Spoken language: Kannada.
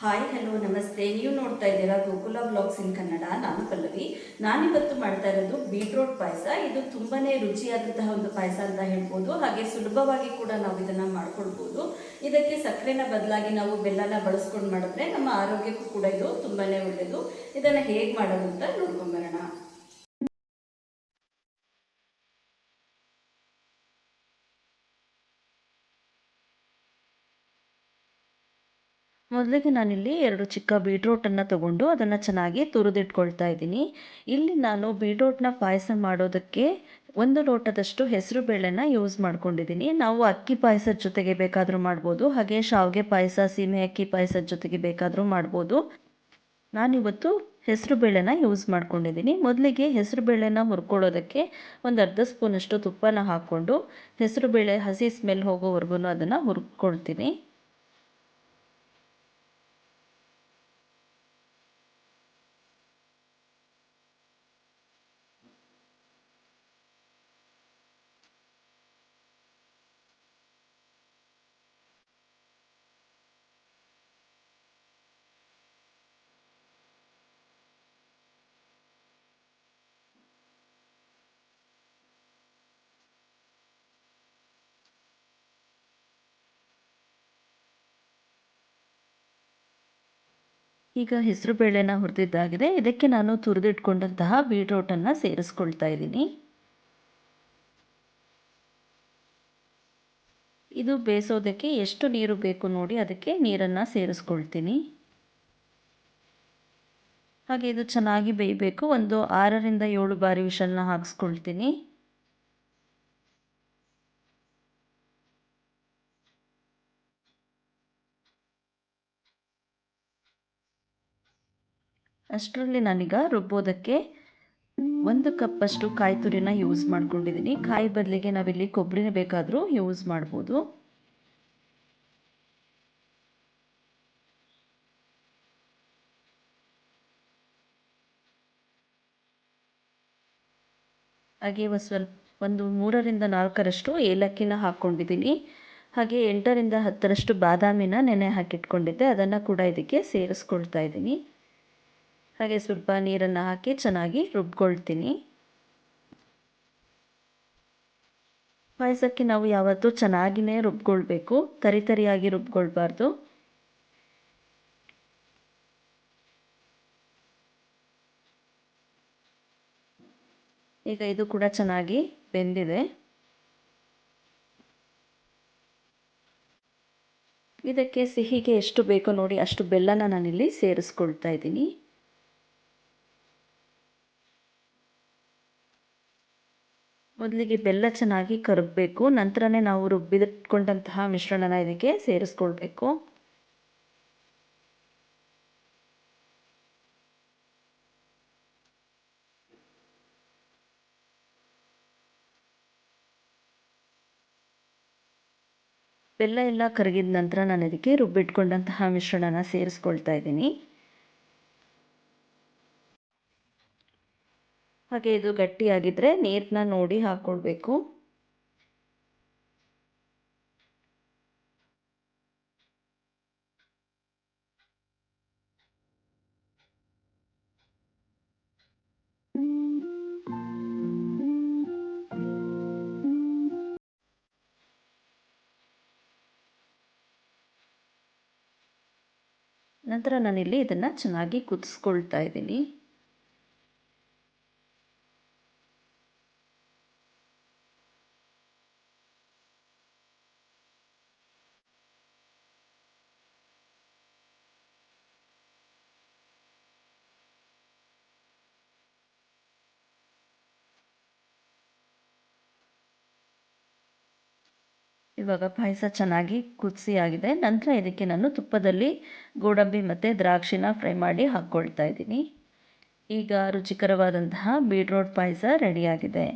ಹಾಯ್ ಹಲೋ ನಮಸ್ತೆ. ನೀವು ನೋಡ್ತಾ ಇದ್ದೀರಾ ಗೋಕುಲ ಬ್ಲಾಗ್ಸ್ ಇನ್ ಕನ್ನಡ ನಾನು ಪಲ್ಲವಿ. ನಾನಿವತ್ತು ಮಾಡ್ತಾ ಇರೋದು ಬೀಟ್ರೋಟ್ ಪಾಯಸ. ಇದು ತುಂಬಾನೇ ರುಚಿಯಾದಂತಹ ಒಂದು ಪಾಯಸ ಅಂತ ಹೇಳ್ಬೋದು. ಹಾಗೆ ಸುಲಭವಾಗಿ ಕೂಡ ನಾವು ಇದನ್ನ ಮಾಡ್ಕೊಳ್ಬೋದು. ಇದಕ್ಕೆ ಸಕ್ಕರೆನ ಬದಲಾಗಿ ನಾವು ಬೆಲ್ಲನ ಬಳಸ್ಕೊಂಡು ಮಾಡಿದ್ರೆ ನಮ್ಮ ಆರೋಗ್ಯಕ್ಕೂ ಕೂಡ ಇದು ತುಂಬಾನೇ ಒಳ್ಳೆಯದು ಇದನ್ನ ಹೇಗೆ ಮಾಡೋದು ಅಂತ ನೋಡ್ಕೊಂಬರೋಣ ಮೊದಲಿಗೆ ನಾನಿಲ್ಲಿ ಎರಡು ಚಿಕ್ಕ ಬೀಟ್ರೋಟನ್ನು ತಗೊಂಡು ಅದನ್ನು ಚೆನ್ನಾಗಿ ತುರಿದಿಟ್ಕೊಳ್ತಾ ಇದ್ದೀನಿ. ಇಲ್ಲಿ ನಾನು ಬೀಟ್ರೋಟ್ನ ಪಾಯಸ ಮಾಡೋದಕ್ಕೆ ಒಂದು ಲೋಟದಷ್ಟು ಹೆಸರು ಬೇಳೆನ ಯೂಸ್ ಮಾಡ್ಕೊಂಡಿದ್ದೀನಿ. ನಾವು ಅಕ್ಕಿ ಪಾಯಸದ ಜೊತೆಗೆ ಬೇಕಾದರೂ ಮಾಡ್ಬೋದು, ಹಾಗೆ ಶಾವಿಗೆ ಪಾಯಸ, ಸೀಮೆ ಅಕ್ಕಿ ಪಾಯಸದ ಜೊತೆಗೆ ಬೇಕಾದರೂ ಮಾಡ್ಬೋದು. ನಾನಿವತ್ತು ಹೆಸರು ಬೇಳೆನ ಯೂಸ್ ಮಾಡ್ಕೊಂಡಿದ್ದೀನಿ. ಮೊದಲಿಗೆ ಹೆಸರು ಬೇಳೆನ ಹುರ್ಕೊಳ್ಳೋದಕ್ಕೆ ಒಂದು ಅರ್ಧ ಸ್ಪೂನಷ್ಟು ತುಪ್ಪನ ಹಾಕ್ಕೊಂಡು ಹೆಸರು ಬೇಳೆ ಹಸಿ ಸ್ಮೆಲ್ ಹೋಗೋವರೆಗೂ ಅದನ್ನು ಹುರ್ಕೊಳ್ತೀನಿ. ಈಗ ಹೆಸರು ಬೇಳೆನ ಹುರಿದಿದ್ದಾಗಿದೆ. ಇದಕ್ಕೆ ನಾನು ತುರಿದಿಟ್ಕೊಂಡಂತಹ ಬೀಟ್ರೋಟನ್ನು ಸೇರಿಸ್ಕೊಳ್ತಾ ಇದ್ದೀನಿ. ಇದು ಬೇಯಿಸೋದಕ್ಕೆ ಎಷ್ಟು ನೀರು ಬೇಕು ನೋಡಿ ಅದಕ್ಕೆ ನೀರನ್ನು ಸೇರಿಸ್ಕೊಳ್ತೀನಿ. ಹಾಗೆ ಇದು ಚೆನ್ನಾಗಿ ಬೇಯಬೇಕು. ಒಂದು ಆರರಿಂದ ಏಳು ಬಾರಿ ವಿಷಲ್ನ ಹಾಕ್ಸ್ಕೊಳ್ತೀನಿ. ಅಷ್ಟರಲ್ಲಿ ನಾನೀಗ ರುಬ್ಬೋದಕ್ಕೆ ಒಂದು ಕಪ್ಪಷ್ಟು ಕಾಯಿ ತುರಿನ ಯೂಸ್ ಮಾಡ್ಕೊಂಡಿದ್ದೀನಿ. ಕಾಯಿ ಬದಲಿಗೆ ನಾವಿಲ್ಲಿ ಕೊಬ್ಬರಿನ ಬೇಕಾದರೂ ಯೂಸ್ ಮಾಡ್ಬೋದು. ಹಾಗೆ ಸ್ವಲ್ಪ, ಒಂದು ಮೂರರಿಂದ ನಾಲ್ಕರಷ್ಟು ಏಲಕ್ಕಿನ ಹಾಕ್ಕೊಂಡಿದ್ದೀನಿ. ಹಾಗೆ ಎಂಟರಿಂದ ಹತ್ತರಷ್ಟು ಬಾದಾಮಿನ ನೆನೆ ಹಾಕಿಟ್ಕೊಂಡಿದ್ದೆ. ಅದನ್ನು ಕೂಡ ಇದಕ್ಕೆ ಸೇರಿಸ್ಕೊಳ್ತಾ ಇದ್ದೀನಿ. ಹಾಗೆ ಸ್ವಲ್ಪ ನೀರನ್ನು ಹಾಕಿ ಚೆನ್ನಾಗಿ ರುಬ್ಕೊಳ್ತೀನಿ. ಪಾಯಸಕ್ಕೆ ನಾವು ಯಾವತ್ತೂ ಚೆನ್ನಾಗಿನೇ ರುಬ್ಕೊಳ್ಬೇಕು. ತರಿ ತರಿಯಾಗಿ ರುಬ್ಕೊಳ್ಬಾರ್ದು. ಈಗ ಇದು ಕೂಡ ಚೆನ್ನಾಗಿ ಬೆಂದಿದೆ. ಇದಕ್ಕೆ ಸಿಹಿಗೆ ಎಷ್ಟು ಬೇಕೋ ನೋಡಿ ಅಷ್ಟು ಬೆಲ್ಲನ ನಾನಿಲ್ಲಿ ಸೇರಿಸ್ಕೊಳ್ತಾ ಇದ್ದೀನಿ. ಮೊದಲಿಗೆ ಬೆಲ್ಲ ಚೆನ್ನಾಗಿ ಕರಗಬೇಕು ನಂತರನೇ ನಾವು ರುಬ್ಬಿಟ್ಕೊಂಡಂತಹ ಮಿಶ್ರಣನ ಇದಕ್ಕೆ ಸೇರಿಸ್ಕೊಳ್ಬೇಕು. ಬೆಲ್ಲ ಎಲ್ಲ ಕರಗಿದ ನಂತರ ನಾನು ಇದಕ್ಕೆ ರುಬ್ಬಿಟ್ಕೊಂಡಂತಹ ಮಿಶ್ರಣನ ಸೇರಿಸ್ಕೊಳ್ತಾ ಇದ್ದೀನಿ. ಹಾಗೆ ಇದು ಗಟ್ಟಿಯಾಗಿದ್ದರೆ ನೀರನ್ನ ನೋಡಿ ಹಾಕ್ಕೊಳ್ಬೇಕು ನಂತರ ನಾನಿಲ್ಲಿ ಇದನ್ನು ಚೆನ್ನಾಗಿ ಕುದಿಸ್ಕೊಳ್ತಾ ಇದ್ದೀನಿ. ಇವಾಗ ಪಾಯಸ ಚೆನ್ನಾಗಿ ಕುದಿಸಿ ಆಗಿದೆ. ನಂತರ ಇದಕ್ಕೆ ನಾನು ತುಪ್ಪದಲ್ಲಿ ಗೋಡಂಬಿ ಮತ್ತು ದ್ರಾಕ್ಷಿನ ಫ್ರೈ ಮಾಡಿ ಹಾಕ್ಕೊಳ್ತಾ ಇದ್ದೀನಿ. ಈಗ ರುಚಿಕರವಾದಂತಹ ಬೀಟ್ರೋಟ್ ಪಾಯಸ ರೆಡಿಯಾಗಿದೆ